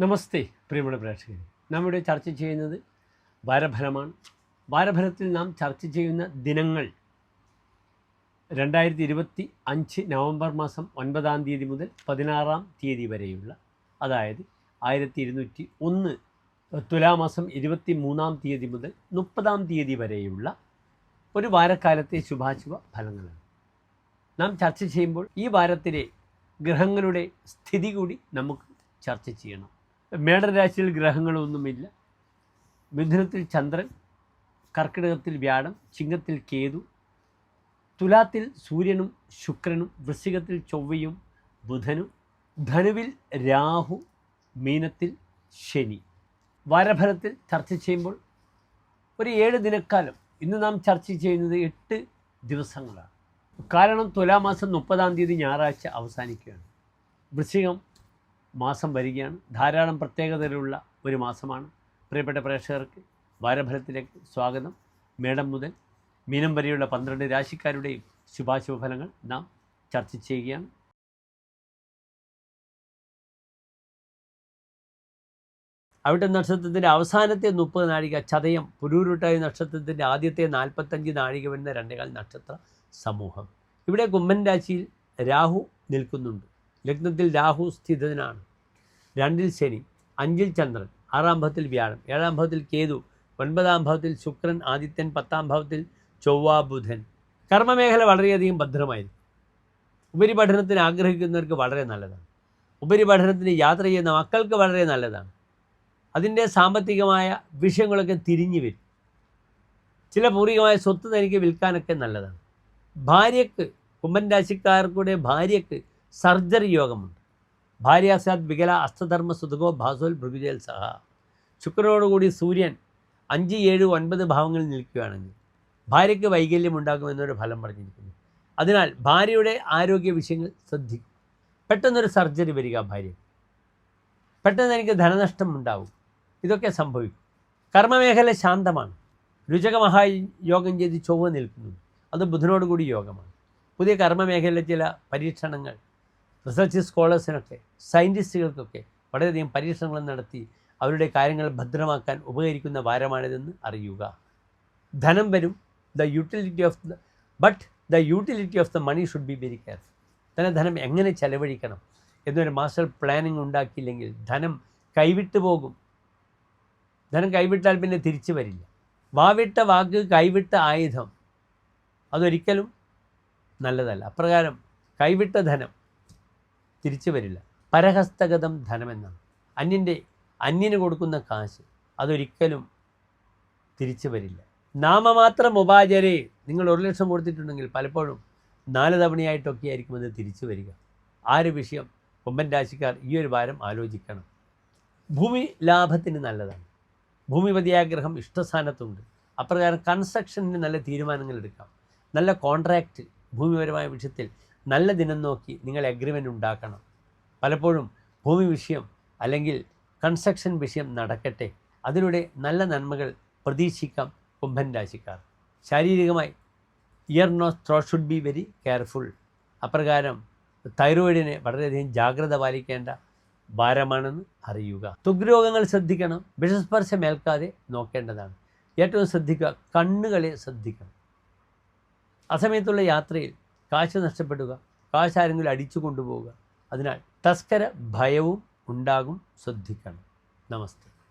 നമസ്തേ പ്രിയമുള്ള പ്രേക്ഷകർ നാം ഇവിടെ ചർച്ച ചെയ്യുന്നത് വാരഫലമാണ് വാരഫലത്തിൽ നാം ചർച്ച ചെയ്യുന്ന ദിനങ്ങൾ രണ്ടായിരത്തി ഇരുപത്തി അഞ്ച് നവംബർ മാസം ഒൻപതാം തീയതി മുതൽ പതിനാറാം തീയതി വരെയുള്ള അതായത് ആയിരത്തി ഇരുന്നൂറ്റി ഒന്ന് തുലാമാസം ഇരുപത്തി മൂന്നാം തീയതി മുതൽ മുപ്പതാം തീയതി വരെയുള്ള ഒരു വാരക്കാലത്തെ ശുഭാശുഭ ഫലങ്ങളാണ്. നാം ചർച്ച ചെയ്യുമ്പോൾ ഈ വാരത്തിലെ ഗ്രഹങ്ങളുടെ സ്ഥിതി കൂടി നമുക്ക് ചർച്ച ചെയ്യണം. മേടരാശിയിൽ ഗ്രഹങ്ങളൊന്നുമില്ല. മിഥുനത്തിൽ ചന്ദ്രൻ കർക്കിടകത്തിൽ വ്യാഴം ചിങ്ങത്തിൽ കേതു തുലാത്തിൽ സൂര്യനും ശുക്രനും വൃശ്ചികത്തിൽ ചൊവ്വയും ബുധനും ധനുവിൽ രാഹു മീനത്തിൽ ശനി. വാരഫലത്തിൽ ചർച്ച ചെയ്യുമ്പോൾ ഒരു ഏഴ് ദിനക്കാലം ഇന്ന് നാം ചർച്ച ചെയ്യുന്നത് എട്ട് ദിവസങ്ങളാണ്. കാരണം തുലാമാസം മുപ്പതാം തീയതി ഞായറാഴ്ച അവസാനിക്കുകയാണ്. വൃശ്ചികം മാസം വരികയാണ്. ധാരാളം പ്രത്യേകതകളുള്ള ഒരു മാസമാണ്. പ്രിയപ്പെട്ട പ്രേക്ഷകർക്ക് വാരഫലത്തിലേക്ക് സ്വാഗതം. മേടം മുതൽ മീനം വരെയുള്ള പന്ത്രണ്ട് രാശിക്കാരുടെയും ശുഭാശുഭ ഫലങ്ങൾ നാം ചർച്ച ചെയ്യുകയാണ്. അവിട്ട നക്ഷത്രത്തിന്റെ അവസാനത്തെ മുപ്പത് നാഴിക ചതയം പുരൂരുട്ടായ നക്ഷത്രത്തിന്റെ ആദ്യത്തെ നാൽപ്പത്തഞ്ച് നാഴിക വരുന്ന രണ്ടേകാൽ നക്ഷത്ര സമൂഹം. ഇവിടെ കുംഭൻ രാശിയിൽ രാഹു നിൽക്കുന്നുണ്ട്. ലഗ്നത്തിൽ രാഹു സ്ഥിതനാണ്. രണ്ടിൽ ശനി അഞ്ചിൽ ചന്ദ്രൻ ആറാം ഭാവത്തിൽ വ്യാഴം ഏഴാം ഭാവത്തിൽ കേതു ഒൻപതാം ഭാവത്തിൽ ശുക്രൻ ആദിത്യൻ പത്താം ഭാവത്തിൽ ചൊവ്വ ബുധൻ. കർമ്മമേഖല വളരെയധികം ഭദ്രമായിരിക്കും. ഉപരിപഠനത്തിന് ആഗ്രഹിക്കുന്നവർക്ക് വളരെ നല്ലതാണ്. ഉപരിപഠനത്തിന് യാത്ര ചെയ്യുന്ന മക്കൾക്ക് വളരെ നല്ലതാണ്. അതിന്റെ സാമ്പത്തികമായ വിഷയങ്ങളൊക്കെ തിരിഞ്ഞു വരും. ചില പൂർവികമായ സ്വത്ത് തനിക്ക് വിൽക്കാനൊക്കെ നല്ലതാണ്. ഭാര്യക്ക് കുംഭൻ രാശിക്കാർക്കൂടെ ഭാര്യയ്ക്ക് സർജറി യോഗമുണ്ട്. ഭാര്യാസാദ് വികല അസ്തധർമ്മ സുതുകോ ഭാസോൽ ഭൃഗുജേൽ സഹ. ശുക്രനോടുകൂടി സൂര്യൻ അഞ്ച് ഏഴ് ഒൻപത് ഭാവങ്ങളിൽ നിൽക്കുകയാണെങ്കിൽ ഭാര്യയ്ക്ക് വൈകല്യം ഉണ്ടാകുമെന്നൊരു ഫലം പറഞ്ഞിരിക്കുന്നു. അതിനാൽ ഭാര്യയുടെ ആരോഗ്യ വിഷയങ്ങൾ ശ്രദ്ധിക്കും. പെട്ടെന്നൊരു സർജറി വരിക ഭാര്യ പെട്ടെന്ന് എനിക്ക് ധനനഷ്ടം ഉണ്ടാവും. ഇതൊക്കെ സംഭവിക്കും. കർമ്മമേഖല ശാന്തമാണ്. രുചകമഹാ യോഗം ചെയ്ത് ചൊവ്വ നിൽക്കുന്നു. അത് ബുധനോടുകൂടി യോഗമാണ്. പുതിയ കർമ്മമേഖലയിലെ ചില പരീക്ഷണങ്ങൾ റിസർച്ച് സ്കോളേഴ്സിനൊക്കെ സയന്റിസ്റ്റുകൾക്കൊക്കെ വളരെയധികം പരീക്ഷണങ്ങൾ നടത്തി അവരുടെ കാര്യങ്ങൾ ഭദ്രമാക്കാൻ ഉപകരിക്കുന്ന വാരമാണിതെന്ന് അറിയുക. ധനം വരും the utility of the but the utility of the money should be very careful തന്നെ ധനം എങ്ങനെ ചെലവഴിക്കണം എന്നൊരു മാസ്റ്റർ പ്ലാനിങ് ഉണ്ടാക്കിയില്ലെങ്കിൽ ധനം കൈവിട്ടു പോകും. ധനം കൈവിട്ടാൽ പിന്നെ തിരിച്ചു വരില്ല. വാവിട്ട വാക്ക് കൈവിട്ട ആയുധം അതൊരിക്കലും നല്ലതല്ല. അപ്രകാരം കൈവിട്ട ധനം തിരിച്ചു വരില്ല. പരഹസ്തഗതം ധനമെന്നാണ്. അന്യന്റെ അന്യന് കൊടുക്കുന്ന കാശ് അതൊരിക്കലും തിരിച്ചു വരില്ല. നാമമാത്രം ഉപാചരെ നിങ്ങൾ ഒരു ലക്ഷം കൊടുത്തിട്ടുണ്ടെങ്കിൽ പലപ്പോഴും നാല് തവണയായിട്ടൊക്കെ ആയിരിക്കും അത് തിരിച്ചു വരിക. ആ ഒരു വിഷയം? കൊമ്പൻ രാശിക്കാർ ഈ ഒരു വാരം ആലോചിക്കണം. ഭൂമി ലാഭത്തിന് നല്ലതാണ്. ഭൂമിപതിയാഗ്രഹം ഇഷ്ടസ്ഥാനത്തുണ്ട്. അപ്രകാരം കൺസ്ട്രക്ഷനിൽ നല്ല തീരുമാനങ്ങൾ എടുക്കാം. നല്ല കോൺട്രാക്റ്റ് ഭൂമിപരമായ വിഷയത്തിൽ നല്ല ദിനം നോക്കി നിങ്ങൾ അഗ്രിമെന്റ് ഉണ്ടാക്കണം. പലപ്പോഴും ഭൂമി വിഷയം അല്ലെങ്കിൽ കൺസ്ട്രക്ഷൻ വിഷയം നടക്കട്ടെ. അതിലൂടെ നല്ല നന്മകൾ പ്രതീക്ഷിക്കാം കുംഭൻ രാശിക്കാർ. ശാരീരികമായി ear nose throat should be very careful അപ്രകാരം തൈറോയിഡിനെ വളരെയധികം ജാഗ്രത പാലിക്കേണ്ട ഭാരമാണെന്ന് അറിയുക. തുഗ്രോഗങ്ങൾ ശ്രദ്ധിക്കണം. വിഷസ്പർശം ഏൽക്കാതെ നോക്കേണ്ടതാണ്. ഏറ്റവും ശ്രദ്ധിക്കുക കണ്ണുകളെ ശ്രദ്ധിക്കണം. അസമയത്തുള്ള യാത്രയിൽ കാശ് നഷ്ടപ്പെടുക. കാശ് ആരെങ്കിലും അടിച്ചു കൊണ്ടുപോവുക. അതിനാൽ തസ്കര ഭയവും ഉണ്ടാകും. ശ്രദ്ധിക്കണം. നമസ്തേ.